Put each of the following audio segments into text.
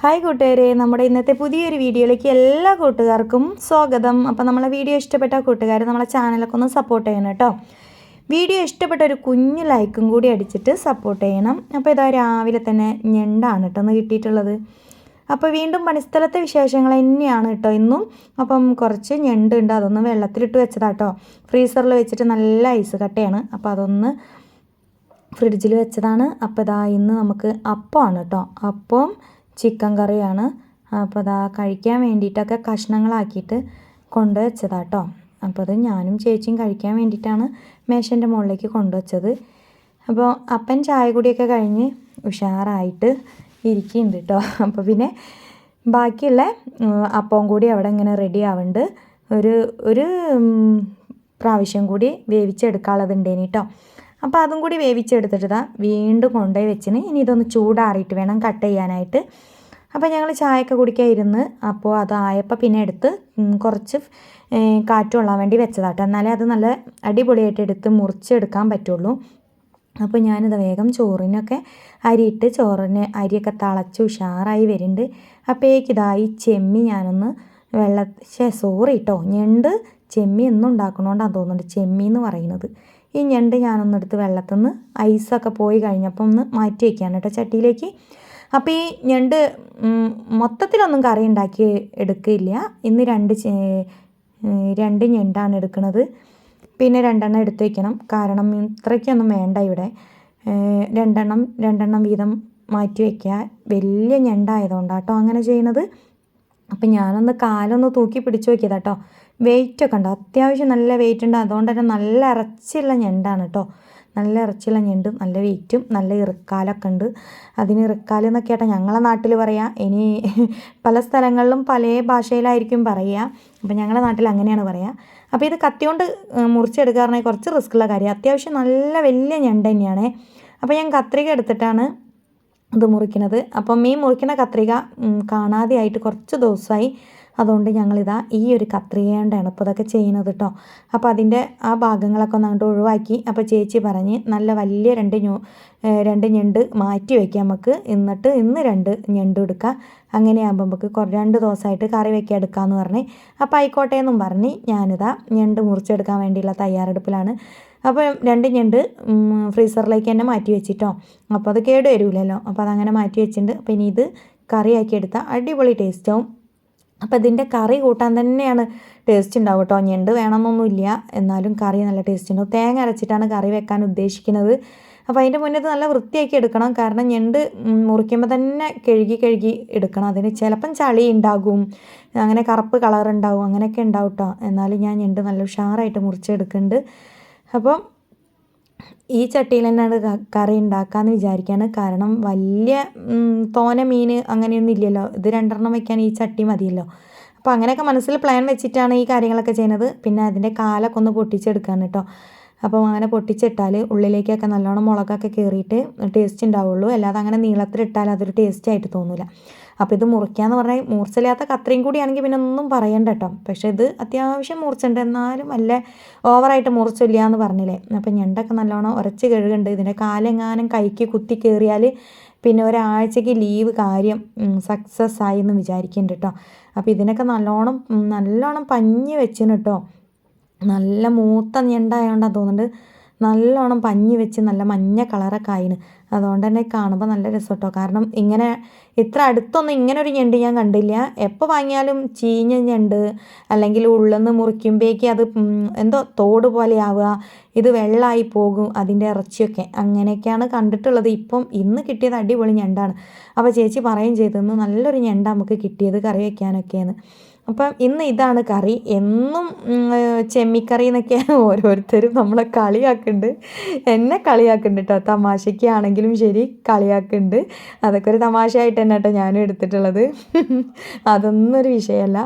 Hi കൂട്ടുകാരെ. നമ്മുടെ ഇന്നത്തെ പുതിയൊരു വീഡിയോയിലേക്ക് എല്ലാ കൂട്ടുകാർക്കും സ്വാഗതം. അപ്പോൾ നമ്മളെ വീഡിയോ ഇഷ്ടപ്പെട്ട കൂട്ടുകാർ നമ്മളെ ചാനലൊക്കെ ഒന്ന് സപ്പോർട്ട് ചെയ്യണം കേട്ടോ. വീഡിയോ ഇഷ്ടപ്പെട്ട ഒരു കുഞ്ഞു ലൈക്കും കൂടി അടിച്ചിട്ട് സപ്പോർട്ട് ചെയ്യണം. അപ്പോൾ ഇതാ രാവിലെ തന്നെ ഞണ്ടാണ് കേട്ടോ ഒന്ന് കിട്ടിയിട്ടുള്ളത്. അപ്പോൾ വീണ്ടും പണിസ്ഥലത്തെ വിശേഷങ്ങൾ തന്നെയാണ് കേട്ടോ ഇന്നും. അപ്പം കുറച്ച് ഞണ്ടുണ്ട് അതൊന്ന് വെള്ളത്തിലിട്ട് വെച്ചതാട്ടോ ഫ്രീസറിൽ വെച്ചിട്ട് നല്ല ഐസ് കട്ടയാണ്. അപ്പോൾ അതൊന്ന് ഫ്രിഡ്ജിൽ വെച്ചതാണ്. അപ്പോൾ ഇതാ ഇന്ന് നമുക്ക് അപ്പമാണ് കേട്ടോ. അപ്പം ചിക്കൻ കറിയാണ്. അപ്പോൾ അതാ കഴിക്കാൻ വേണ്ടിയിട്ടൊക്കെ കഷ്ണങ്ങളാക്കിയിട്ട് കൊണ്ട് കേട്ടോ അപ്പോൾ അത് ഞാനും ചേച്ചിയും കഴിക്കാൻ വേണ്ടിയിട്ടാണ് മേശന്റെ മുകളിലേക്ക് കൊണ്ടുവച്ചത് അപ്പോൾ അപ്പൻ ചായ കുടിയൊക്കെ കഴിഞ്ഞ് ഉഷാറായിട്ട് ഇരിക്കുന്നുണ്ട് കേട്ടോ അപ്പോൾ പിന്നെ ബാക്കിയുള്ള അപ്പവും കൂടി അവിടെ ഇങ്ങനെ റെഡി ആവുന്നുണ്ട്. ഒരു ഒരു പ്രാവശ്യം കൂടി വേവിച്ചെടുക്കാനുള്ളതുണ്ടേനി കേട്ടോ അപ്പോൾ അതും കൂടി വേവിച്ചെടുത്തിട്ട് വീണ്ടും കൊണ്ടുപോയി വെച്ചിന്. ഇനി ഇതൊന്ന് ചൂടാറിയിട്ട് വേണം കട്ട് ചെയ്യാനായിട്ട്. അപ്പോൾ ഞങ്ങൾ ചായയൊക്കെ കുടിക്കാൻ ഇരുന്ന് അപ്പോൾ അതായപ്പോൾ പിന്നെ എടുത്ത് കുറച്ച് കാറ്റ് വേണ്ടി വെച്ചതാട്ടോ. എന്നാലേ അത് നല്ല അടിപൊളിയായിട്ട് എടുത്ത് മുറിച്ചെടുക്കാൻ പറ്റുള്ളൂ. അപ്പോൾ ഞാനിത് വേഗം ചോറിനൊക്കെ അരിയിട്ട് ചോറിന് അരിയൊക്കെ തളച്ച് ഉഷാറായി വരുന്നുണ്ട്. അപ്പോഴേക്ക് ഇതായി ചെമ്മി ഞാനൊന്ന് വെള്ള സോറി കേട്ടോ ഞണ്ട് ചെമ്മി എന്നും തോന്നുന്നുണ്ട്. ചെമ്മി എന്ന് പറയുന്നത്. ഈ ഞണ്ട് ഞാനൊന്നെടുത്ത് വെള്ളത്തിൽ നിന്ന് ഐസൊക്കെ പോയി കഴിഞ്ഞപ്പോൾ ഒന്ന് മാറ്റി വയ്ക്കുകയാണ് കേട്ടോ ചട്ടിയിലേക്ക്. അപ്പോൾ ഈ ഞണ്ട് മൊത്തത്തിലൊന്നും കറി ഉണ്ടാക്കി എടുക്കില്ല. ഇന്ന് രണ്ട് രണ്ട് ഞണ്ടാണ് എടുക്കുന്നത് പിന്നെ രണ്ടെണ്ണം എടുത്ത് വയ്ക്കണം കാരണം ഇത്രയ്ക്കൊന്നും വേണ്ട ഇവിടെ. രണ്ടെണ്ണം രണ്ടെണ്ണം വീതം മാറ്റി വയ്ക്കുക വലിയ ഞണ്ടായതുകൊണ്ടാണ് കേട്ടോ അങ്ങനെ ചെയ്യുന്നത്. അപ്പം ഞാനൊന്ന് കാലൊന്ന് തൂക്കി പിടിച്ചു നോക്കിയതാ കേട്ടോ വെയിറ്റ് ഒക്കെ ഉണ്ട്? അത്യാവശ്യം നല്ല വെയിറ്റ് ഉണ്ട്. അതുകൊണ്ട് തന്നെ നല്ല ഇറച്ചിയുള്ള ഞണ്ടാണ് കേട്ടോ. നല്ല ഇറച്ചിയുള്ള ഞണ്ട് നല്ല വെയിറ്റും നല്ല ഇറുക്കാലൊക്കെ ഉണ്ട്. അതിന് ഇറുക്കാൽ എന്നൊക്കെ ആട്ടോ ഞങ്ങളെ നാട്ടിൽ പറയാം. ഇനി പല സ്ഥലങ്ങളിലും പല ഭാഷയിലായിരിക്കും പറയുക അപ്പം ഞങ്ങളുടെ നാട്ടിൽ അങ്ങനെയാണ് പറയുക അപ്പോൾ ഇത് കത്തി കൊണ്ട് മുറിച്ചെടുക്കാറുണ്ടെങ്കിൽ കുറച്ച് റിസ്ക്കുള്ള കാര്യം. അത്യാവശ്യം നല്ല വലിയ ഞണ്ട് തന്നെയാണ്. അപ്പോൾ ഞാൻ കത്രിക എടുത്തിട്ടാണ് ഇത് മുറിക്കുന്നത്. അപ്പം ഈ മുറിക്കുന്ന കത്രിക കാണാതെയായിട്ട് കുറച്ച് ദിവസമായി അതുകൊണ്ട് ഞങ്ങളിതാ ഈ ഒരു കത്രികയുണ്ടാണ് ഇപ്പോൾ ഇതൊക്കെ ചെയ്യുന്നത് കേട്ടോ അപ്പോൾ അതിന്റെ ആ ഭാഗങ്ങളൊക്കെ ഒന്ന് അങ്ങോട്ട് ഒഴിവാക്കി. അപ്പോൾ ചേച്ചി പറഞ്ഞ് നല്ല വലിയ രണ്ട് ഞു രണ്ട് ഞണ്ട് മാറ്റി വയ്ക്കാം നമുക്ക്. എന്നിട്ട് ഇന്ന് രണ്ട് ഞണ്ട് എടുക്കുക അങ്ങനെയാകുമ്പോൾ നമുക്ക് കുറേ രണ്ട് ദിവസമായിട്ട് കറി വയ്ക്കാൻ എടുക്കാമെന്ന് പറഞ്ഞ്. അപ്പോൾ ആയിക്കോട്ടെ എന്നും പറഞ്ഞ് ഞാനിതാ ഞണ്ട് മുറിച്ചെടുക്കാൻ വേണ്ടിയുള്ള തയ്യാറെടുപ്പിലാണ്. അപ്പോൾ രണ്ട് ഞണ്ട് ഫ്രീസറിലേക്ക് തന്നെ മാറ്റി വെച്ചിട്ടോ. അപ്പോൾ അത് കേട് വരില്ലല്ലോ അപ്പോൾ അതങ്ങനെ മാറ്റി വെച്ചിട്ടുണ്ട്. അപ്പോൾ ഇനി ഇത് കറിയാക്കി എടുത്താൽ അടിപൊളി ടേസ്റ്റാവും അപ്പോൾ ഇതിന്റെ കറി കൂട്ടാൻ തന്നെയാണ് ടേസ്റ്റ് ഉണ്ടാവും കേട്ടോ. ഞണ്ട് വേണമെന്നൊന്നുമില്ല. എന്നാലും കറി നല്ല ടേസ്റ്റ് ഉണ്ടാവും തേങ്ങ അരച്ചിട്ടാണ് കറി വെക്കാൻ ഉദ്ദേശിക്കുന്നത്. അപ്പോൾ അതിന്റെ മുന്നേ നല്ല വൃത്തിയാക്കി എടുക്കണം. കാരണം ഞണ്ട് മുറിക്കുമ്പോൾ തന്നെ കഴുകി കഴുകി എടുക്കണം. അതിന് ചിലപ്പം ചളി ഉണ്ടാകും. അങ്ങനെ കറുപ്പ് കളർ ഉണ്ടാകും. അങ്ങനെയൊക്കെ ഉണ്ടാവും കേട്ടോ. എന്നാലും ഞാൻ ഞണ്ട് നല്ല ഉഷാറായിട്ട് മുറിച്ചെടുക്കുന്നുണ്ട്. അപ്പം ഈ ചട്ടിയിൽ തന്നെയാണ് കറി ഉണ്ടാക്കാമെന്ന് വിചാരിക്കുകയാണ് കാരണം വലിയ തോന മീൻ അങ്ങനെയൊന്നും ഇല്ലല്ലോ. ഇത് രണ്ടെണ്ണം വയ്ക്കാൻ ഈ ചട്ടി മതിയല്ലോ. അപ്പോൾ അങ്ങനെയൊക്കെ മനസ്സിൽ പ്ലാൻ വെച്ചിട്ടാണ് ഈ കാര്യങ്ങളൊക്കെ ചെയ്യുന്നത്. പിന്നെ അതിന്റെ കാലൊക്കെ ഒന്ന് പൊട്ടിച്ചെടുക്കാൻ കേട്ടോ. അപ്പോൾ അങ്ങനെ പൊട്ടിച്ചിട്ടാൽ ഉള്ളിലേക്കൊക്കെ നല്ലോണം മുളകൊക്കെ കയറിയിട്ട് ടേസ്റ്റ് ഉണ്ടാവുള്ളൂ. അല്ലാതെ അങ്ങനെ നീളത്തിലിട്ടാൽ അതൊരു ടേസ്റ്റ് ആയിട്ട് തോന്നില്ല അപ്പോൾ ഇത് മുറിക്കാന്ന് പറഞ്ഞാൽ മൂർച്ചയില്ലാത്ത കത്രയും കൂടിയാണെങ്കിൽ പിന്നെ ഒന്നും പറയണ്ട കേട്ടോ. പക്ഷേ ഇത് അത്യാവശ്യം മൂർച്ചുണ്ട് എന്നാലും വല്ല ഓവറായിട്ട് മുറിച്ചില്ല എന്ന് പറഞ്ഞില്ലേ. അപ്പം ഞണ്ടൊക്കെ നല്ലോണം ഉരച്ച് കഴുകുന്നുണ്ട്. ഇതിന്റെ കാലെങ്ങാനും കൈക്ക് കുത്തി കയറിയാൽ പിന്നെ ഒരാഴ്ചയ്ക്ക് ലീവ് കാര്യം സക്സസ് ആയി എന്ന് വിചാരിക്കുന്നുണ്ട് കേട്ടോ. അപ്പോൾ ഇതിനൊക്കെ നല്ലോണം നല്ലോണം പഞ്ഞി വെച്ചിന് കേട്ടോ. നല്ല മൂത്ത ഞണ്ടായതുകൊണ്ടാണ് തോന്നുന്നുണ്ട്. നല്ലോണം പഞ്ഞി വെച്ച് നല്ല മഞ്ഞ കളറൊക്കെ ആയിന്. അതുകൊണ്ട് തന്നെ കാണുമ്പോൾ നല്ല രസം കേട്ടോ കാരണം ഇങ്ങനെ ഇത്ര അടുത്തൊന്നും ഇങ്ങനെ ഒരു ഞണ്ട് ഞാൻ കണ്ടില്ല. എപ്പോൾ വാങ്ങിയാലും ചീഞ്ഞ ഞണ്ട് അല്ലെങ്കിൽ ഉള്ളെന്ന് മുറിക്കുമ്പോഴേക്ക് അത് എന്തോ തോട് പോലെ ആവുക ഇത് വെള്ളമായി പോകും അതിന്റെ ഇറച്ചിയൊക്കെ. അങ്ങനെയൊക്കെയാണ് കണ്ടിട്ടുള്ളത്. ഇപ്പം ഇന്ന് കിട്ടിയത് അടിപൊളി ഞണ്ടാണ്. അപ്പോൾ ചേച്ചി പറയുകയും ചെയ്തെന്ന് നല്ലൊരു ഞണ്ട നമുക്ക് കിട്ടിയത് കറി വയ്ക്കാനൊക്കെയാണ് അപ്പം ഇന്ന് ഇതാണ് കറി. എന്നും ചെമ്മിക്കറി എന്നൊക്കെ ഓരോരുത്തരും നമ്മളെ കളിയാക്കുന്നുണ്ട് എന്നെ കളിയാക്കുന്നുണ്ട് കേട്ടോ തമാശയ്ക്ക് ആണെങ്കിലും ശരി കളിയാക്കുന്നുണ്ട് അതൊക്കെ ഒരു തമാശയായിട്ട് തന്നെ കേട്ടോ ഞാനും എടുത്തിട്ടുള്ളത്. അതൊന്നും ഒരു വിഷയമല്ല.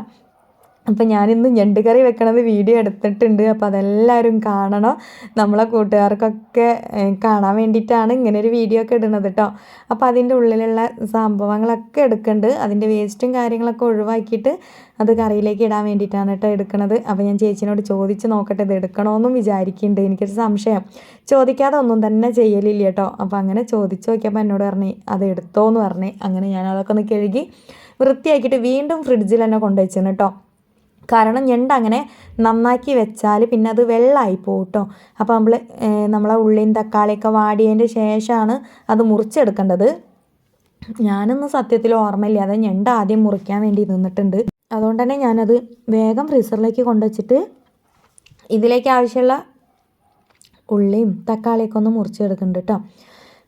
അപ്പം ഞാനിന്ന് ഞണ്ടുകറി വെക്കണത് വീഡിയോ എടുത്തിട്ടുണ്ട്. അപ്പോൾ അതെല്ലാവരും കാണണം. നമ്മളെ കൂട്ടുകാർക്കൊക്കെ കാണാൻ വേണ്ടിയിട്ടാണ് ഇങ്ങനെ ഒരു വീഡിയോ ഒക്കെ ഇടുന്നത് കേട്ടോ അപ്പോൾ അതിന്റെ ഉള്ളിലുള്ള സംഭവങ്ങളൊക്കെ എടുക്കുന്നുണ്ട് അതിന്റെ വേസ്റ്റും കാര്യങ്ങളൊക്കെ ഒഴിവാക്കിയിട്ട് അത് കറിയിലേക്ക് ഇടാൻ വേണ്ടിയിട്ടാണ് കേട്ടോ എടുക്കുന്നത് അപ്പോൾ ഞാൻ ചേച്ചിനോട് ചോദിച്ച് നോക്കട്ടെ ഇത് എടുക്കണമെന്നും വിചാരിക്കുന്നുണ്ട് എനിക്കൊരു സംശയം. ചോദിക്കാതെ ഒന്നും തന്നെ ചെയ്യലില്ല കേട്ടോ അപ്പോൾ അങ്ങനെ ചോദിച്ച് നോക്കിയപ്പോൾ എന്നോട് പറഞ്ഞു അത് എടുത്തോ എന്ന് പറഞ്ഞു. അങ്ങനെ ഞാൻ അതൊക്കെ ഒന്ന് കഴുകി വൃത്തിയാക്കിയിട്ട് വീണ്ടും ഫ്രിഡ്ജിൽ തന്നെ കൊണ്ടുവച്ചിരുന്നു കേട്ടോ കാരണം ഞണ്ട് അങ്ങനെ നന്നാക്കി വെച്ചാൽ പിന്നെ അത് വെള്ളമായി പോകും കേട്ടോ അപ്പോൾ നമ്മൾ നമ്മളെ ഉള്ളിയും തക്കാളിയൊക്കെ വാടിയതിന്റെ ശേഷമാണ് അത് മുറിച്ചെടുക്കേണ്ടത്. ഞാനൊന്നും സത്യത്തിൽ ഓർമ്മയില്ല. അത് ഞണ്ട് ആദ്യം മുറിക്കാൻ വേണ്ടി നിന്നിട്ടുണ്ട്. അതുകൊണ്ട് തന്നെ ഞാനത് വേഗം ഫ്രീസറിലേക്ക് കൊണ്ടുവച്ചിട്ട് ഇതിലേക്ക് ആവശ്യമുള്ള ഉള്ളിയും തക്കാളിയൊക്കെ ഒന്ന് മുറിച്ചെടുക്കുന്നുണ്ട് കേട്ടോ.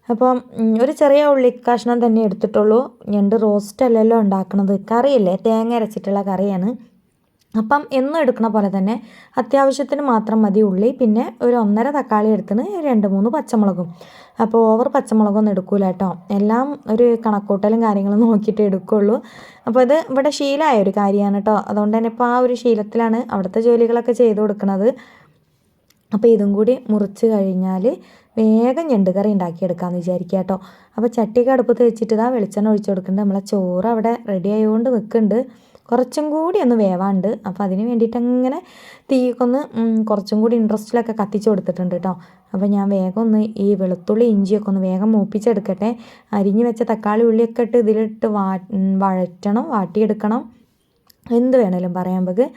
അപ്പം ഒരു ചെറിയ ഉള്ളി കഷ്ണം തന്നെ എടുത്തിട്ടുള്ളൂ. ഞണ്ട് റോസ്റ്റ് അല്ലല്ലോ ഉണ്ടാക്കുന്നത് കറിയല്ലേ? തേങ്ങ അരച്ചിട്ടുള്ള കറിയാണ്. അപ്പം എന്നും എടുക്കുന്ന പോലെ തന്നെ അത്യാവശ്യത്തിന് മാത്രം മതി ഉള്ളി പിന്നെ ഒരു ഒന്നര തക്കാളി എടുത്തിന് രണ്ട് മൂന്ന് പച്ചമുളകും. അപ്പോൾ ഓവർ പച്ചമുളകൊന്നും എടുക്കൂല കേട്ടോ. എല്ലാം ഒരു കണക്കൂട്ടലും കാര്യങ്ങളും നോക്കിയിട്ട് എടുക്കുള്ളൂ. അപ്പോൾ ഇത് ഇവിടെ ശീലമായ ഒരു കാര്യമാണ് കേട്ടോ. അതുകൊണ്ട് തന്നെ ഇപ്പോൾ ആ ഒരു ശീലത്തിലാണ് അവിടുത്തെ ജോലികളൊക്കെ ചെയ്തു കൊടുക്കുന്നത്. അപ്പോൾ ഇതും കൂടി മുറിച്ച് കഴിഞ്ഞാൽ വേഗം ഞണ്ടുകറി ഉണ്ടാക്കിയെടുക്കാമെന്ന് വിചാരിക്കുക കേട്ടോ. അപ്പോൾ ചട്ടിയൊക്കെ അടുപ്പത്ത് വെച്ചിട്ട് ഇതാ വെളിച്ചെണ്ണ ഒഴിച്ചു കൊടുക്കുന്നുണ്ട്. നമ്മളെ ചോറ് അവിടെ റെഡി ആയതുകൊണ്ട് നിൽക്കുന്നുണ്ട്. കുറച്ചും കൂടി ഒന്ന് വേവാണ്ട്. അപ്പോൾ അതിന് വേണ്ടിയിട്ട് അങ്ങനെ തീയൊക്കെ ഒന്ന് കുറച്ചും കൂടി ഇൻട്രസ്റ്റിലൊക്കെ കത്തിച്ച് കൊടുത്തിട്ടുണ്ട് കേട്ടോ അപ്പോൾ ഞാൻ വേഗം ഒന്ന് ഈ വെളുത്തുള്ളി ഇഞ്ചിയൊക്കെ ഒന്ന് വേഗം മൂപ്പിച്ചെടുക്കട്ടെ. അരിഞ്ഞ് വെച്ച തക്കാളി ഉള്ളിയൊക്കെ ഇട്ട് ഇതിലിട്ട് വാ വഴറ്റണം വാട്ടിയെടുക്കണം. എന്ത് വേണേലും പറയാൻ നമുക്ക്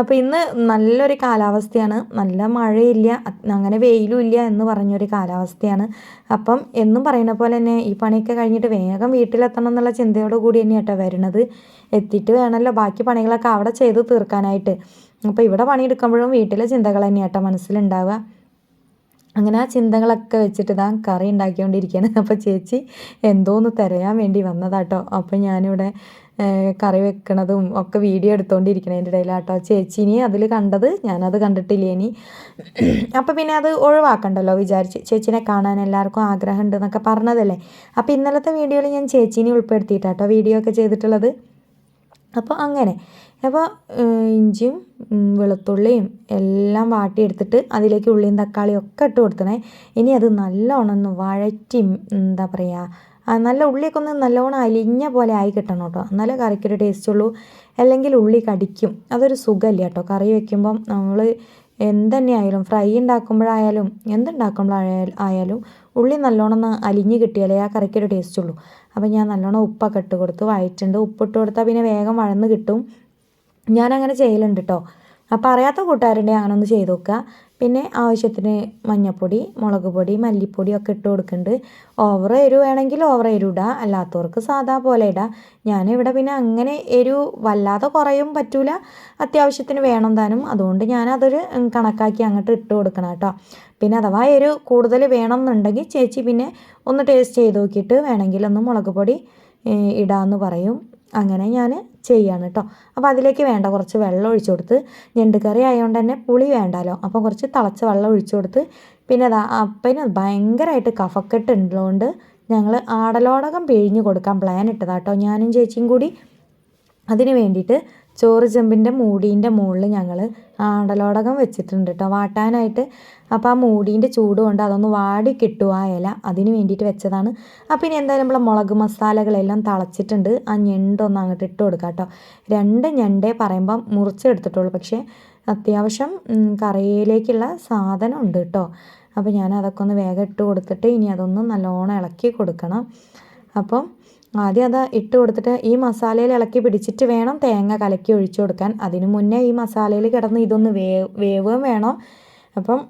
അപ്പോൾ ഇന്ന് നല്ലൊരു കാലാവസ്ഥയാണ്. നല്ല മഴയില്ല അങ്ങനെ വെയിലും ഇല്ല എന്ന് പറഞ്ഞൊരു കാലാവസ്ഥയാണ്. അപ്പം എന്നും പറയുന്ന പോലെ തന്നെ ഈ പണിയൊക്കെ കഴിഞ്ഞിട്ട് വേഗം വീട്ടിലെത്തണം എന്നുള്ള ചിന്തയോട് കൂടി തന്നെ കേട്ടോ വരുന്നത്. എത്തിയിട്ട് വേണമല്ലോ ബാക്കി പണികളൊക്കെ അവിടെ ചെയ്ത് തീർക്കാനായിട്ട്. അപ്പോൾ ഇവിടെ പണിയെടുക്കുമ്പോഴും വീട്ടിലെ ചിന്തകൾ തന്നെ കേട്ടോ മനസ്സിലുണ്ടാവുക. അങ്ങനെ ആ ചിന്തകളൊക്കെ വെച്ചിട്ട് ഇതാ കറി ഉണ്ടാക്കിക്കൊണ്ടിരിക്കുകയാണ്. അപ്പോൾ ചേച്ചി എന്തോന്ന് തിരയാൻ വേണ്ടി വന്നതാട്ടോ. അപ്പോൾ ഞാനിവിടെ കറി വെക്കണതും ഒക്കെ വീഡിയോ എടുത്തുകൊണ്ടിരിക്കണതിന്റെ ഇടയിലാട്ടോ ചേച്ചിനി അതിൽ കണ്ടത് ഞാനത് കണ്ടിട്ടില്ല ഇനി. അപ്പോൾ പിന്നെ അത് ഒഴിവാക്കണ്ടല്ലോ വിചാരിച്ച്. ചേച്ചിനെ കാണാൻ എല്ലാവർക്കും ആഗ്രഹം എന്നൊക്കെ പറഞ്ഞതല്ലേ? അപ്പോൾ ഇന്നലത്തെ വീഡിയോയിൽ ഞാൻ ചേച്ചീനെ ഉൾപ്പെടുത്തിയിട്ടാട്ടോ വീഡിയോ ഒക്കെ ചെയ്തിട്ടുള്ളത്. അപ്പോൾ അങ്ങനെ. അപ്പോൾ ഇഞ്ചിയും വെളുത്തുള്ളിയും എല്ലാം വാട്ടിയെടുത്തിട്ട് അതിലേക്ക് ഉള്ളിയും തക്കാളിയും ഒക്കെ ഇട്ട് കൊടുത്തണേ. ഇനി അത് നല്ലോണം ഒന്ന് വഴറ്റി എന്താ പറയുക നല്ല ഉള്ളിയൊക്കെ ഒന്ന് നല്ലോണം അലിഞ്ഞ പോലെ ആയി കിട്ടണം കേട്ടോ. എന്നാലേ കറിക്കൊരു ടേസ്റ്റ് ഉള്ളൂ. അല്ലെങ്കിൽ ഉള്ളി കടിക്കും. അതൊരു സുഖമില്ല കേട്ടോ. കറി വെക്കുമ്പം നമ്മൾ എന്തുതന്നെയായാലും ഫ്രൈ ഉണ്ടാക്കുമ്പോഴായാലും എന്തുണ്ടാക്കുമ്പോഴായാലും ആയാലും ഉള്ളി നല്ലോണം അലിഞ്ഞ് കിട്ടിയാലേ ആ കറിക്കൊരു ടേസ്റ്റ് ഉള്ളൂ. അപ്പം ഞാൻ നല്ലോണം ഉപ്പൊക്കെ ഇട്ട് കൊടുത്ത്. വഴറ്റുണ്ട് ഉപ്പിട്ട് കൊടുത്താൽ പിന്നെ വേഗം വഴന്ന് കിട്ടും. ഞാനങ്ങനെ ചെയ്യലുണ്ട് കേട്ടോ. അപ്പോൾ അറിയാത്ത കൂട്ടുകാരുണ്ടെങ്കിൽ അങ്ങനെ ഒന്ന് ചെയ്ത് നോക്കുക. പിന്നെ ആവശ്യത്തിന് മഞ്ഞൾപ്പൊടി മുളക് പൊടി മല്ലിപ്പൊടി ഒക്കെ ഇട്ട് കൊടുക്കുന്നുണ്ട് ഓവർ എരിവ് വേണമെങ്കിൽ ഓവർ എരിവ് ഇടുക അല്ലാത്തവർക്ക് സാധാ പോലെ ഇടുക ഞാനിവിടെ പിന്നെ അങ്ങനെ എരിവ് വല്ലാതെ കുറയും പറ്റൂല. അത്യാവശ്യത്തിന് വേണം താനും. അതുകൊണ്ട് ഞാനതൊരു കണക്കാക്കി അങ്ങോട്ട് ഇട്ട് കൊടുക്കണം കേട്ടോ. പിന്നെ അഥവാ എരിവ് കൂടുതൽ വേണം എന്നുണ്ടെങ്കിൽ ചേച്ചി പിന്നെ ഒന്ന് ടേസ്റ്റ് ചെയ്ത് നോക്കിയിട്ട് വേണമെങ്കിൽ ഒന്ന് മുളക് പൊടി ഇടാമെന്ന് പറയും. അങ്ങനെ ഞാൻ ചെയ്യാണ് കേട്ടോ അപ്പോൾ അതിലേക്ക് വേണ്ട കുറച്ച് വെള്ളം ഒഴിച്ചു കൊടുത്ത് ഞണ്ടുകറി ആയതുകൊണ്ട് തന്നെ പുളി വേണ്ടല്ലോ അപ്പോൾ കുറച്ച് തിളച്ച വെള്ളം ഒഴിച്ചു കൊടുത്ത് പിന്നെ അതാ അപ്പന് ഭയങ്കരമായിട്ട് കഫക്കെട്ട് ഉള്ളതുകൊണ്ട് ഞങ്ങൾ ആടലോടകം പിഴിഞ്ഞ് കൊടുക്കാൻ പ്ലാൻ ഇട്ടതാട്ടോ ഞാനും ചേച്ചിയും കൂടി അതിന് വേണ്ടിയിട്ട് ചോറ് ചെമ്പിന്റെ മൂടീന്റെ മുകളിൽ ഞങ്ങൾ ആടലോടകം വെച്ചിട്ടുണ്ട് കേട്ടോ വാട്ടാനായിട്ട് അപ്പോൾ ആ മൂടീന്റെ ചൂട് കൊണ്ട് അതൊന്ന് വാടി കിട്ടുക ആ ഇല. അതിന് വേണ്ടിയിട്ട് വെച്ചതാണ്. അപ്പോൾ ഇനി എന്തായാലും നമ്മളെ മുളക് മസാലകളെല്ലാം തിളച്ചിട്ടുണ്ട്. ആ ഞണ്ടൊന്ന് അങ്ങോട്ട് ഇട്ട് കൊടുക്കാം കേട്ടോ രണ്ട് ഞണ്ടേ പറയുമ്പം മുറിച്ചെടുത്തിട്ടുള്ളൂ പക്ഷേ അത്യാവശ്യം കറിയിലേക്കുള്ള സാധനം ഉണ്ട് കേട്ടോ അപ്പോൾ ഞാൻ അതൊക്കെ ഒന്ന് വേഗം ഇട്ട് കൊടുത്തിട്ട് ഇനി അതൊന്ന് നല്ലോണം ഇളക്കി കൊടുക്കണം. അപ്പം ആദ്യം അത് ഇട്ട് കൊടുത്തിട്ട് ഈ മസാലയിൽ ഇളക്കി പിടിച്ചിട്ട് വേണം തേങ്ങ കലക്കി ഒഴിച്ചു കൊടുക്കാൻ. അതിന് മുന്നേ ഈ മസാലയിൽ കിടന്ന് ഇതൊന്ന് വേ വേവുകയും വേണം. അപ്പം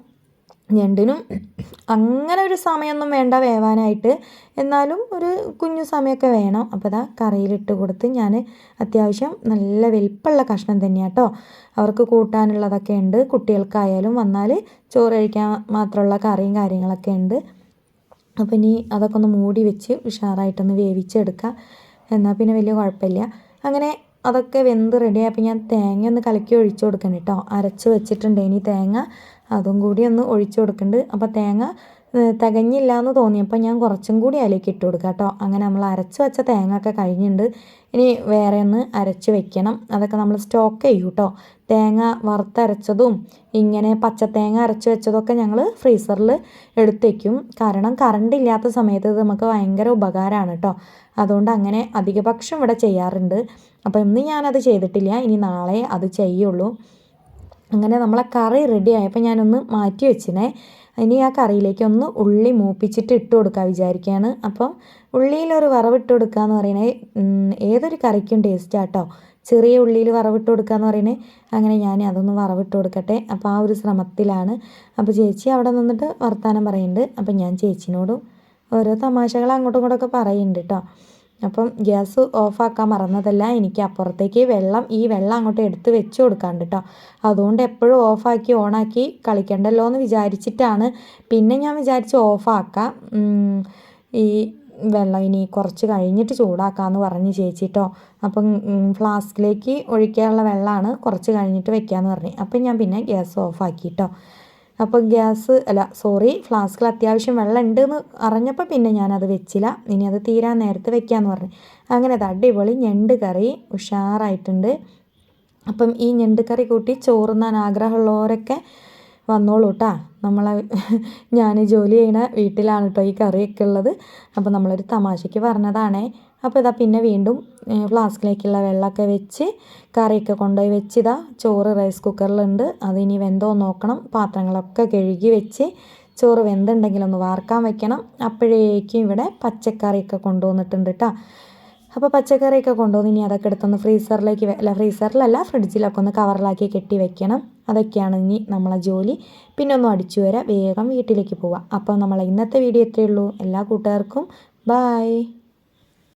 ഞണ്ടിനും അങ്ങനെ ഒരു സമയമൊന്നും വേണ്ട വേവാനായിട്ട്. എന്നാലും ഒരു കുഞ്ഞു സമയമൊക്കെ വേണം. അപ്പോൾ അതാ കറിയിലിട്ട് കൊടുത്ത് ഞാൻ അത്യാവശ്യം നല്ല വലിപ്പമുള്ള കഷ്ണം തന്നെയാണ് കേട്ടോ അവർക്ക് കൂട്ടാനുള്ളതൊക്കെ ഉണ്ട്. കുട്ടികൾക്കായാലും വന്നാൽ ചോറ് കഴിക്കാൻ മാത്രമുള്ള കറിയും കാര്യങ്ങളൊക്കെ ഉണ്ട്. അപ്പോൾ ഇനി അതൊക്കെ ഒന്ന് മൂടി വെച്ച് ഉഷാറായിട്ടൊന്ന് വേവിച്ചെടുക്കുക. എന്നാൽ പിന്നെ വലിയ കുഴപ്പമില്ല. അങ്ങനെ അതൊക്കെ വെന്ത് റെഡിയായപ്പോൾ ഞാൻ തേങ്ങ ഒന്ന് കലക്കി ഒഴിച്ചു കൊടുക്കണം കേട്ടോ. അരച്ച് വെച്ചിട്ടുണ്ട് ഇനി തേങ്ങ. അതും കൂടി ഒന്ന് ഒഴിച്ചു കൊടുക്കുന്നുണ്ട് അപ്പോൾ തേങ്ങ തികഞ്ഞില്ല എന്ന് തോന്നിയപ്പോൾ ഞാൻ കുറച്ചും കൂടി അതിലേക്ക് ഇട്ട് കൊടുക്കാം കേട്ടോ. അങ്ങനെ നമ്മൾ അരച്ച് വെച്ച തേങ്ങ ഒക്കെ കഴിഞ്ഞിട്ടുണ്ട്. ഇനി വേറെ ഒന്ന് അരച്ച് വെക്കണം. അതൊക്കെ നമ്മൾ സ്റ്റോക്ക് ചെയ്യും കേട്ടോ. തേങ്ങ വറുത്തരച്ചതും ഇങ്ങനെ പച്ചത്തേങ്ങ അരച്ച് വെച്ചതൊക്കെ ഞങ്ങൾ ഫ്രീസറിൽ എടുത്തേക്കും. കാരണം കറണ്ട് ഇല്ലാത്ത സമയത്ത് ഇത് നമുക്ക് ഭയങ്കര ഉപകാരമാണ് കേട്ടോ. അതുകൊണ്ട് അങ്ങനെ അധികപക്ഷം ഇവിടെ ചെയ്യാറുണ്ട്. അപ്പോൾ ഇന്ന് ഞാനത് ചെയ്തിട്ടില്ല. ഇനി നാളെ അത് ചെയ്യുള്ളൂ. അങ്ങനെ നമ്മളെ കറി റെഡി ആയപ്പോൾ ഞാനൊന്ന് മാറ്റി വെച്ചിനെ ഇനി ആ കറിയിലേക്ക് ഒന്ന് ഉള്ളി മൂപ്പിച്ചിട്ട് ഇട്ട് കൊടുക്കുക വിചാരിക്കുകയാണ് അപ്പം ഉള്ളിയിലൊരു വറവിട്ട് കൊടുക്കുക എന്ന് പറയുന്നത് ഏതൊരു കറിക്കും ടേസ്റ്റ് ആട്ടോ ചെറിയ ഉള്ളിയിൽ വറവിട്ട് കൊടുക്കുക എന്ന് പറയുന്നത് അങ്ങനെ ഞാൻ അതൊന്ന് വറവിട്ട് കൊടുക്കട്ടെ. അപ്പോൾ ആ ഒരു ശ്രമത്തിലാണ്. അപ്പോൾ ചേച്ചി അവിടെ നിന്നിട്ട് വർത്തമാനം പറയുന്നുണ്ട്. അപ്പം ഞാൻ ചേച്ചിനോടും ഓരോ തമാശകൾ അങ്ങോട്ടും ഇങ്ങോട്ടൊക്കെ പറയുന്നുണ്ട് കേട്ടോ അപ്പം ഗ്യാസ് ഓഫാക്കാൻ മറന്നതല്ല. എനിക്ക് അപ്പുറത്തേക്ക് വെള്ളം ഈ വെള്ളം അങ്ങോട്ട് എടുത്ത് വെച്ച് കൊടുക്കാണ്ട് കേട്ടോ അതുകൊണ്ട് എപ്പോഴും ഓഫാക്കി ഓണാക്കി കളിക്കണ്ടല്ലോ എന്ന് വിചാരിച്ചിട്ടാണ്. പിന്നെ ഞാൻ വിചാരിച്ചു ഓഫാക്കാം. ഈ വെള്ളം ഇനി കുറച്ച് കഴിഞ്ഞിട്ട് ചൂടാക്കാമെന്ന് പറഞ്ഞ് ചേച്ചിട്ടോ അപ്പം ഫ്ലാസ്കിലേക്ക് ഒഴിക്കാനുള്ള വെള്ളമാണ് കുറച്ച് കഴിഞ്ഞിട്ട് വെക്കാമെന്ന് പറഞ്ഞു. അപ്പം ഞാൻ പിന്നെ ഗ്യാസ് ഓഫാക്കി കേട്ടോ അപ്പോൾ ഗ്യാസ് അല്ല സോറി ഫ്ലാസ്കിൽ അത്യാവശ്യം വെള്ളം ഉണ്ട് എന്ന് അറിഞ്ഞപ്പോൾ പിന്നെ ഞാനത് വെച്ചില്ല. ഇനി അത് തീരാൻ നേരത്തെ വെക്കാമെന്ന് പറഞ്ഞു. അങ്ങനെ അത് അടിപൊളി ഞണ്ട് കറി ഉഷാറായിട്ടുണ്ട്. അപ്പം ഈ ഞണ്ട് കറി കൂട്ടി ചോറുന്നാൻ ആഗ്രഹമുള്ളവരൊക്കെ വന്നോളൂ കേട്ടാ നമ്മളെ ഞാൻ ജോലി ചെയ്യുന്ന വീട്ടിലാണ് കേട്ടോ ഈ കറിയൊക്കെ ഉള്ളത്. അപ്പോൾ നമ്മളൊരു തമാശയ്ക്ക് പറഞ്ഞതാണേ. അപ്പോൾ ഇതാ പിന്നെ വീണ്ടും ഫ്ലാസ്കിലേക്കുള്ള വെള്ളമൊക്കെ വെച്ച് കറിയൊക്കെ കൊണ്ടുപോയി വെച്ച് ഇതാ ചോറ് റൈസ് കുക്കറിലുണ്ട്. അതിനി വെന്തോ നോക്കണം. പാത്രങ്ങളൊക്കെ കഴുകി വെച്ച് ചോറ് വെന്തുണ്ടെങ്കിലൊന്ന് വാർക്കാൻ വെക്കണം. അപ്പോഴേക്കും ഇവിടെ പച്ചക്കറിയൊക്കെ കൊണ്ടുവന്നിട്ടുണ്ട് കേട്ടോ അപ്പോൾ പച്ചക്കറിയൊക്കെ കൊണ്ടുവന്ന് ഇനി അതൊക്കെ എടുത്തൊന്ന് ഫ്രീസറിലേക്ക് അല്ല ഫ്രീസറിലല്ല ഫ്രിഡ്ജിലൊക്കെ ഒന്ന് കവറിലാക്കി കെട്ടി വെക്കണം. അതൊക്കെയാണ് ഇനി നമ്മളെ ജോലി. പിന്നെ ഒന്നും അടിച്ചു വരാം. വേഗം വീട്ടിലേക്ക് പോവാം. അപ്പോൾ നമ്മളെ ഇന്നത്തെ വീഡിയോ ഇത്രയേ ഉള്ളൂ. എല്ലാ കൂട്ടുകാർക്കും ബായ്